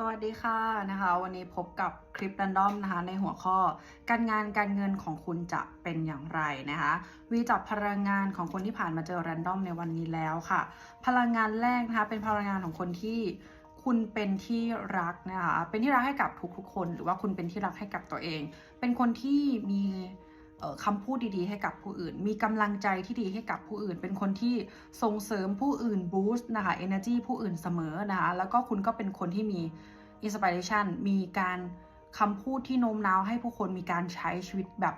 สวัสดีค่ะนะคะวันนี้พบกับคลิป r รนดอมนะคะในหัวข้อการงานการเงินของคุณจะเป็นอย่างไรนะคะวีจับพลังงานของคนที่ผ่านมาเจอ r รนดอมในวันนี้แล้วค่ะ พลังงานแรกนะคะเป็นพลังงานของคนที่คุณเป็นที่รักนะคะเป็นที่รักให้กับทุกๆคน หรือว่าคุณเป็นที่รักให้กับตัวเอง เป็นคนที่มี คำพูดดีๆ ให้กับผู้อื่น มีกำลังใจที่ดีให้กับผู้อื่น เป็นคนที่ส่งเสริมผู้อื่น boost นะคะ energy ผู้อื่นเสมอนะคะ แล้วก็คุณก็เป็นคนที่มี inspiration มีการคำพูดที่โน้มน้าวให้ผู้คนมีการใช้ชีวิตแบบ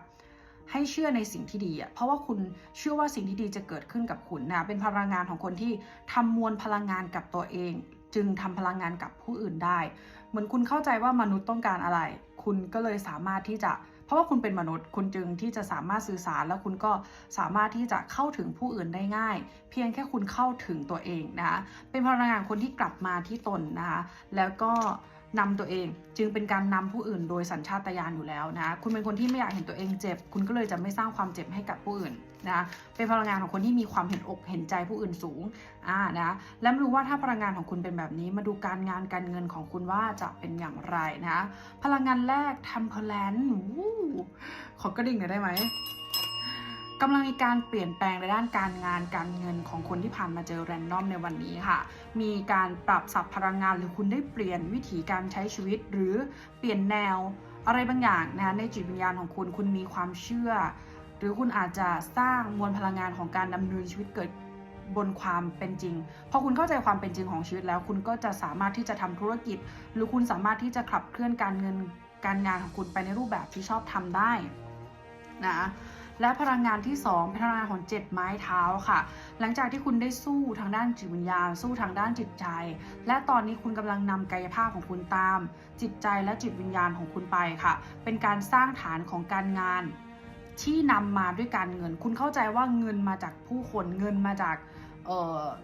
ให้เชื่อในสิ่งที่ดีอะ เพราะว่าคุณเชื่อว่าสิ่งที่ดีจะเกิดขึ้นกับคุณนะ เป็นพลังงานของคนที่ทำมวลพลังงานกับตัวเอง จึงทำพลังงานกับผู้อื่นได้ เหมือนคุณเข้าใจว่ามนุษย์ต้องการอะไร คุณก็เลยสามารถที่จะ ราะว่าคุณเป็นมนุษย์ คุณจึงที่จะสามารถสื่อสารแล้วคุณก็สามารถที่จะเข้าถึงผู้อื่นได้ง่าย เพียงแค่คุณเข้าถึงตัวเองนะคะเป็นพลังงานคนที่กลับมาที่ตนนะคะแล้วก็ นำตัวเองจึงเป็นการนำผู้อื่นโดยสัญชาตญาณอยู่แล้วนะคุณเป็นคนที่ไม่อยากเห็นตัวเองเจ็บ คุณก็เลยจะไม่สร้างความเจ็บให้กับผู้อื่นนะเป็นพลังงานของคนที่มีความเห็นอกเห็นใจผู้อื่นสูงอ่านะและม่รู้ว่าถ้าพลังงานของคุณเป็นแบบนี้ มาดูการงานการเงินของคุณว่าจะเป็นอย่างไรนะพลังงานแรกทำเพลนขอกระดิ่งหน่อยได้ไหมกำลังมีการเปลี่ยนแปลงในด้านการงานการเงินของคนที่ผ่านมาเจอแรนดอมในวันนี้ค่ะ มีการปรับสับพลังงาน หรือคุณได้เปลี่ยนวิถีการใช้ชีวิต หรือเปลี่ยนแนว อะไรบางอย่างนะในจิตวิญญาณของคุณคุณมีความเชื่อ หรือคุณอาจจะสร้างมวลพลังงานของการดำเนินชีวิตเกิดบนความเป็นจริง พอคุณเข้าใจความเป็นจริงของชีวิตแล้ว คุณก็จะสามารถที่จะทำธุรกิจ หรือคุณสามารถที่จะขับเคลื่อนการเงินการงานของคุณไปในรูปแบบที่ชอบทำได้นะ และพลังงานที่ 2 พลังงานของเจ็ดไม้เท้าค่ะ หลังจากที่คุณได้สู้ทางด้านจิตวิญญาณ สู้ทางด้านจิตใจ และตอนนี้คุณกำลังนำกายภาพของคุณตาม จิตใจและจิตวิญญาณของคุณไปค่ะ เป็นการสร้างฐานของการงานที่นำมาด้วยการเงิน คุณเข้าใจว่าเงินมาจากผู้คนเงินมาจาก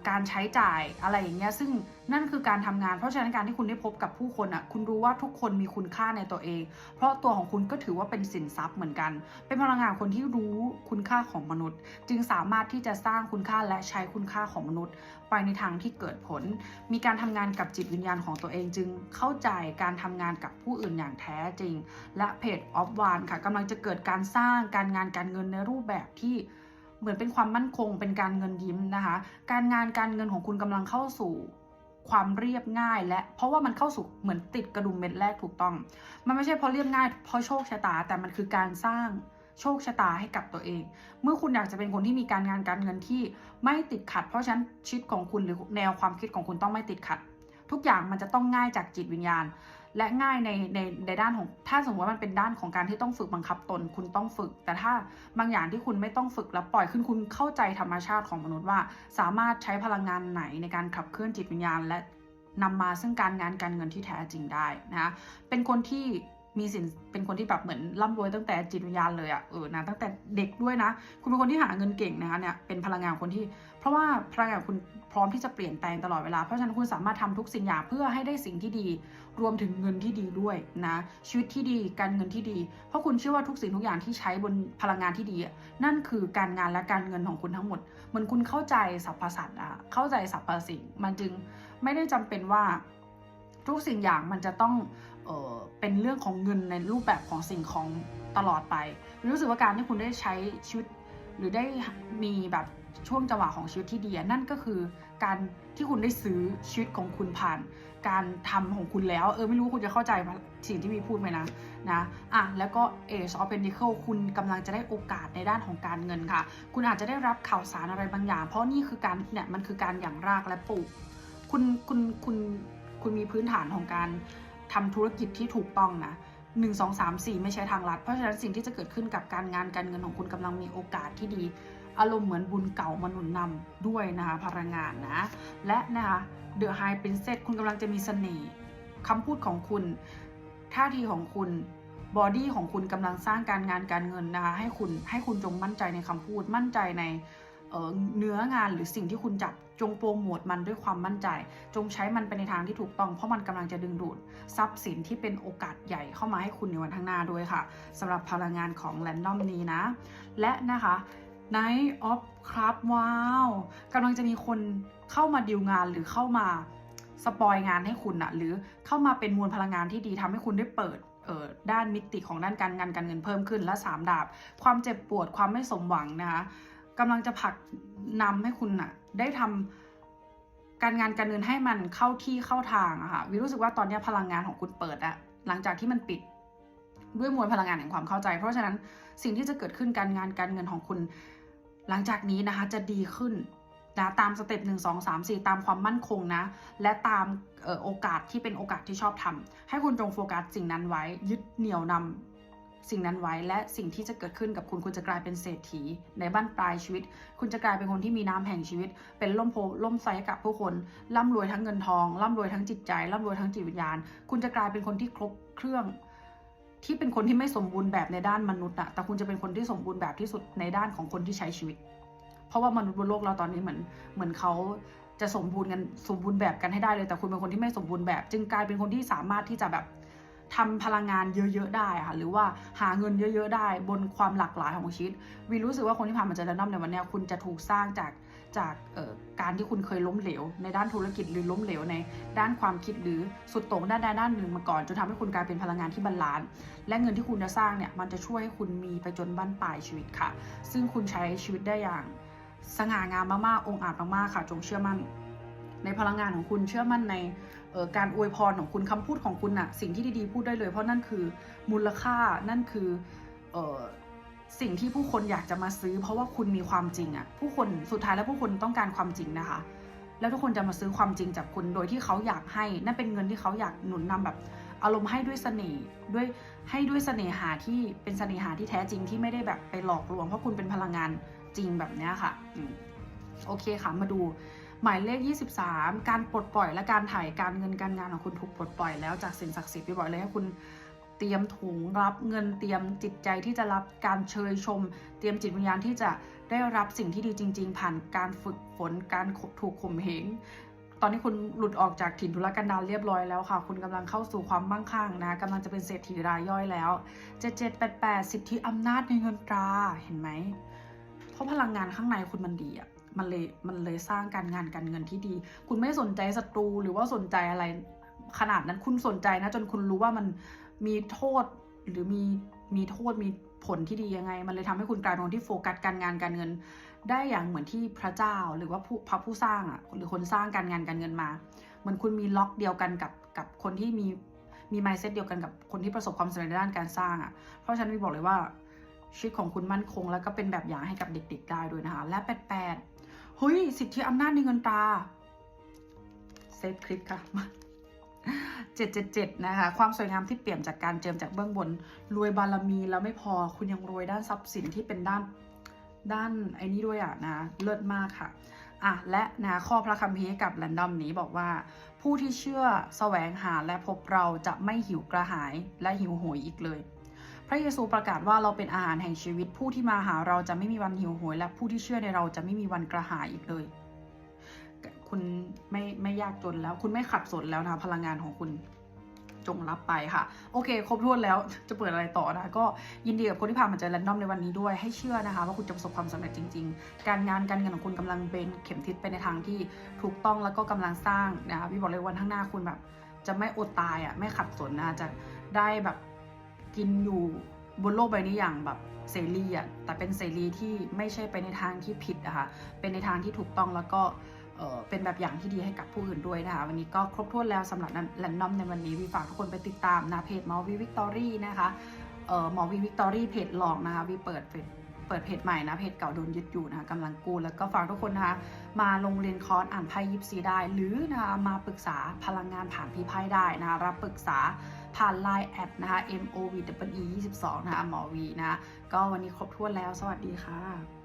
การใช้จ่ายอะไรอย่างเงี้ยซึ่งนั่นคือการทำงาน เพราะฉะนั้นการที่คุณได้พบกับผู้คนอะคุณรู้ว่าทุกคนมีคุณค่าในตัวเอง เพราะตัวของคุณก็ถือว่าเป็นสินทรัพย์เหมือนกัน เป็นพลังงานคนที่รู้คุณค่าของมนุษย์ จึงสามารถที่จะสร้างคุณค่าและใช้คุณค่าของมนุษย์ ไปในทางที่เกิดผล มีการทำงานกับจิตวิญญาณของตัวเอง จึงเข้าใจการทำงานกับผู้อื่นอย่างแท้จริง และเพจออฟวานค่ะกำลังจะเกิดการสร้างการงานการเงินในรูปแบบที่ เหมือนเป็นความมั่นคงเป็นการเงินยิ้มนะคะ การงานการเงินของคุณกำลังเข้าสู่ความเรียบง่ายและเพราะว่ามันเข้าสู่เหมือนติดกระดุมเม็ดแรกถูกต้อง มันไม่ใช่เพราะเรียบง่ายเพราะโชคชะตาแต่มันคือการสร้างโชคชะตาให้กับตัวเอง เมื่อคุณอยากจะเป็นคนที่มีการงานการเงินที่ไม่ติดขัด เพราะฉะนั้นชีวิตของคุณหรือแนวความคิดของคุณต้องไม่ติดขัด ทุกอย่างมันจะต้องง่ายจากจิตวิญญาณ และง่ายในในในด้านของ ถ้าสมมติว่ามันเป็นด้านของการที่ต้องฝึกบังคับตน คุณต้องฝึก แต่ถ้าบางอย่างที่คุณไม่ต้องฝึกแล้วปล่อยขึ้นคุณเข้าใจธรรมชาติของมนุษย์ว่า สามารถใช้พลังงานไหนในการขับเคลื่อนจิตวิญญาณ และนำมาซึ่งการงานการเงินที่แท้จริงได้นะเป็นคนที่ มีสินเป็นคนที่แบบเหมือนร่ำรวยตั้งแต่จิตวิญญาณเลยอะ่ะเออนะตั้งแต่เด็กด้วยนะ คุณเป็นคนที่หาเงินเก่งนะคะเนี่ยเป็นพลังงานคนที่ เพราะว่าพลังงานคุณพร้อมที่จะเปลี่ยนแปลงตลอดเวลาเพราะฉะนั้นคุณสามารถทำทุกสิ่งอย่างเพื่อให้ได้สิ่งที่ดี รวมถึงเงินที่ดีด้วยนะชีวิตที่ดีการเงินที่ดี เพราะคุณเชื่อว่าทุกสิ่งทุกอย่างที่ใช้บนพลังงานที่ดี นั่นคือการงานและการเงินของคุณทั้งหมดเหมือนคุณเข้าใจสรรพสัตว์อะเข้าใจสรรพสิ่งมันจึงไม่ได้จำเป็นว่าทุกสิ่งอย่างมันจะต้อง เป็นเรื่องของเงินในรูปแบบของสิ่งของตลอดไป รู้สึกว่าการที่คุณได้ใช้ชีวิต หรือได้มีแบบช่วงจังหวะของชีวิตที่ดีนั่นก็คือการที่คุณได้ซื้อชีวิตของคุณผ่าน การทำของคุณแล้ว เออไม่รู้คุณจะเข้าใจสิ่งที่มีพูดไหมนะนะอะแล้วก็ Age of Pentacle คุณกำลังจะได้โอกาสในด้านของการเงินค่ะ คุณอาจจะได้รับข่าวสารอะไรบางอย่าง เพราะนี่คือการเนี่ยมันคือการหยั่งรากและปลูก คุณคุณคุณคุณมีพื้นฐานของการ ทำธุรกิจที่ถูกต้องนะหนึ่งสองสามสี่ไม่ใช่ทางลัด เพราะฉะนั้นสิ่งที่จะเกิดขึ้นกับการงานการเงินของคุณกำลังมีโอกาสที่ดี อารมณ์เหมือนบุญเก่ามาหนุนนำด้วยนะคะพลังงานนะ และนะคะเดอะไฮปรินเซสคุณกำลังจะมีเสน่ห์คำพูดของคุณ ท่าทีของคุณบอดี้ของคุณกำลังสร้างการงานการเงินนะคะให้คุณให้คุณจงมั่นใจในคำพูดมั่นใจใน เนื้องานหรือสิ่งที่คุณจับจงโปรโมทมันด้วยความมั่นใจ จงใช้มันไปในทางที่ถูกต้องเพราะมันกำลังจะดึงดูดทรัพย์สินที่เป็นโอกาสใหญ่เข้ามาให้คุณในวันข้างหน้าด้วยค่ะสำหรับพลังงานของแรนดอมนี้นะ และนะคะ Night of Cup ว้าวกำลังจะมีคนเข้ามาดีลงานหรือเข้ามาสปอยงานให้คุณอะหรือเข้ามาเป็นมวลพลังงานที่ดีทำให้คุณได้เปิดด้านมิติของด้านการงานการเงินเพิ่มขึ้นและสามดาบ ความเจ็บปวดความไม่สมหวังนะคะ กำลังจะผลักนำให้คุณอะได้ทำการงานการเงินให้มันเข้าที่เข้าทางอะค่ะวิรู้สึกว่าตอนนี้พลังงานของคุณเปิดอะหลังจากที่มันปิดด้วยมวลพลังงานแห่งความเข้าใจ เพราะฉะนั้นสิ่งที่จะเกิดขึ้นการงานการเงินของคุณ หลังจากนี้นะคะจะดีขึ้นนะตามสเต็ปหนึ่งสองสามสี่ตามความมั่นคงนะ และตามออโอกาสที่เป็นโอกาสที่ชอบทำให้คุณจงโฟกัสสิ่งนั้นไว้ ยึดเหนี่ยวนำ สิ่งนั้นไว้และสิ่งที่จะเกิดขึ้นกับคุณคุณจะกลายเป็นเศรษฐี ในบ้านปลายชีวิต คุณจะกลายเป็นคนที่มีน้ำแห่งชีวิต เป็นล่มโพล่มไซให้กับผู้คนร่ำรวยทั้งเงินทองร่ำรวยทั้งจิตใจร่ำรวยทั้งจิตวิญญาณ คุณจะกลายเป็นคนที่ครบเครื่องที่เป็นคนที่ไม่สมบูรณ์แบบในด้านมนุษย์อะแต่คุณจะเป็นคนที่สมบูรณ์แบบที่สุดในด้านของคนที่ใช้ชีวิต เพราะว่ามนุษย์บนโลกเราตอนนี้เหมือนเหมือนเขาจะสมบูรณ์กันสมบูรณ์แบบกันให้ได้เลย แต่คุณเป็นคนที่ไม่สมบูรณ์แบบ จึงกลายเป็นคนที่สามารถที่จะแบบ ทำพลังงานเยอะๆได้ค่ะหรือว่าหาเงินเยอะๆได้บนความหลากหลายของชีวิตวีรู้สึกว่าคนที่ผ่านมาเจอแรนดอมในวันเนี้ยคุณจะถูกสร้างจากจากการที่คุณเคยล้มเหลว ในด้านธุรกิจหรือล้มเหลวในด้านความคิดหรือสุดโต่งด้านใดด้านหนึ่งมาก่อนจนทำให้คุณกลายเป็นพลังงานที่บาลานซ์และเงินที่คุณจะสร้างเนี่ยมันจะช่วยให้คุณมีไปจนบั้นปลายชีวิตค่ะ ซึ่งคุณใช้ชีวิตได้อย่างสง่างามมากๆองอาจมากๆค่ะ จงเชื่อมั่น ในพลังงานของคุณเชื่อมั่นในออการอวยพรของคุณคำพูดของคุณน่ะสิ่งที่ดีๆพูดได้เลย เพราะนั่นคือมูลค่านั่นคือออสิ่งที่ผู้คนอยากจะมาซื้อ เพราะว่าคุณมีความจริงอะผู้คนสุดท้ายแล้วผู้คนต้องการความจริงนะคะ แล้วทุกคนจะมาซื้อความจริงจากคุณโดยที่เขาอยากให้ นั่นเป็นเงินที่เขาอยากหนุนนำแบบ อารมณ์ให้ด้วยเสน่ห์ด้วยให้ด้วยเสน่หาที่เป็นเสน่หาที่แท้จริงที่ไม่ได้แบบไปหลอกลวงเพราะคุณเป็นพลังงานจริงแบบเนี้ยค่ะอโอเคค่ะมาดู หมายเลข 23 การปลดปล่อยและการถ่ายการเงินการงานของคุณถูกปลดปล่อยแล้วจากสิ่งศักดิ์สิทธิ์พี่บอกเลยให้คุณเตรียมถุงรับเงินเตรียมจิตใจที่จะรับการเชยชม เตรียมจิตวิญญาณที่จะได้รับสิ่งที่ดีจริง ๆ ผ่านการฝึกฝนการถูกข่มเหงตอนนี้คุณหลุดออกจากถิ่นทุรกันดารเรียบร้อยแล้วค่ะ คุณกำลังเข้าสู่ความมั่งคั่งนะกำลังจะเป็นเศรษฐีรายย่อยแล้ว 7788 สิทธิอำนาจในเงินตรา เห็นไหม เพราะพลังงานข้างในคุณมันดีอะ มันเลยมันเลยสร้างการงานการเงินที่ดี คุณไม่สนใจศัตรูหรือว่าสนใจอะไร ขนาดนั้นคุณสนใจนะจนคุณรู้ว่ามันมีโทษหรือมีมีโทษมีผลที่ดียังไง มันเลยทำให้คุณกลายเป็นคนที่โฟกัสการงานการเงิน ได้อย่างเหมือนที่พระเจ้าหรือว่าผู้พระผู้สร้างอะหรือคนสร้างการงานการเงินมาเหมือนคุณมีล็อกเดียวกันกับกับคนที่มีมีไมเซ็ตเดียวกันกับคนที่ประสบความสำเร็จในด้านการสร้างอะ เพราะฉะนั้นวีบอกเลยว่าชีวิตของคุณมั่นคง แล้วก็เป็นแบบอย่างให้กับเด็ก ๆ ได้ด้วยนะคะ และ88 เฮ้ย สิทธิอำนาจในเงินตราเซฟคลิปค่ะ777นะคะ ความสวยงามที่เปลี่ยนจากการเจิมจากเบื้องบน รวยบารมีแล้วไม่พอคุณยังรวยด้านทรัพย์สินที่เป็นด้านด้านไอ้นี้ด้วยอะนะเลิศมากค่ะอะและนะข้อพระคัมภีร์กับแรนดอมนี้บอกว่า ผู้ที่เชื่อแสวงหาและพบเราจะไม่หิวกระหายและหิวโหยอีกเลย พระเยซูประกาศว่าเราเป็นอาหารแห่งชีวิต ผู้ที่มาหาเราจะไม่มีวันหิวโหย และผู้ที่เชื่อในเราจะไม่มีวันกระหายอีกเลย คุณไม่ไม่ยากจนแล้ว คุณไม่ขัดสนแล้วนะพลังงานของคุณจงรับไปค่ะ โอเค ครบถ้วนแล้วจะเปิดอะไรต่อนะ ก็ยินดีกับคนที่ผ่านมาเจอแรนดอมในวันนี้ด้วยให้เชื่อนะคะ ว่าคุณจะประสบความสำเร็จจริง ๆ การงานการเงินของคุณกำลังเป็นเข็มทิศไปในทางที่ถูกต้องแล้วก็กำลังสร้างนะคะพี่บอกเลยวันข้างหน้าคุณแบบ จะไม่อดตายอะไม่ขัดสนนะจะได้แบบ กินอยู่บนโลกใบนี้อย่างแบบเสรีอะแต่เป็นเสรีที่ไม่ใช่ไปในทางที่ผิดอะค่ะเป็นในทางที่ถูกต้องแล้วก็เออเป็นแบบอย่างที่ดีให้กับผู้อื่นด้วยนะคะ วันนี้ก็ครบถ้วนแล้วสำหรับแรนดอมในวันนี้วีฝากทุกคนไปติดตามนะเพจหมอวีวิกตอรี่นะคะเออหมอวีวิกตอรี่เพจหลองนะคะวีเปิดเปิดเพจใหม่นะเพจเก่าโดนยึดอยู่นะคะกำลังกูแล้วก็ฝากทุกคนนะคะมาลงเรียนคอร์สอ่านไพ่ยิปซีได้ หรือนะคะมาปรึกษาพลังงานผ่านพี่ไพ่ได้นะคะรับปรึกษา ผ่าน Line แอดนะคะ M O V W E 22นะคะหมอวีนะคะก็วันนี้ครบถ้วนแล้ว สวัสดีค่ะ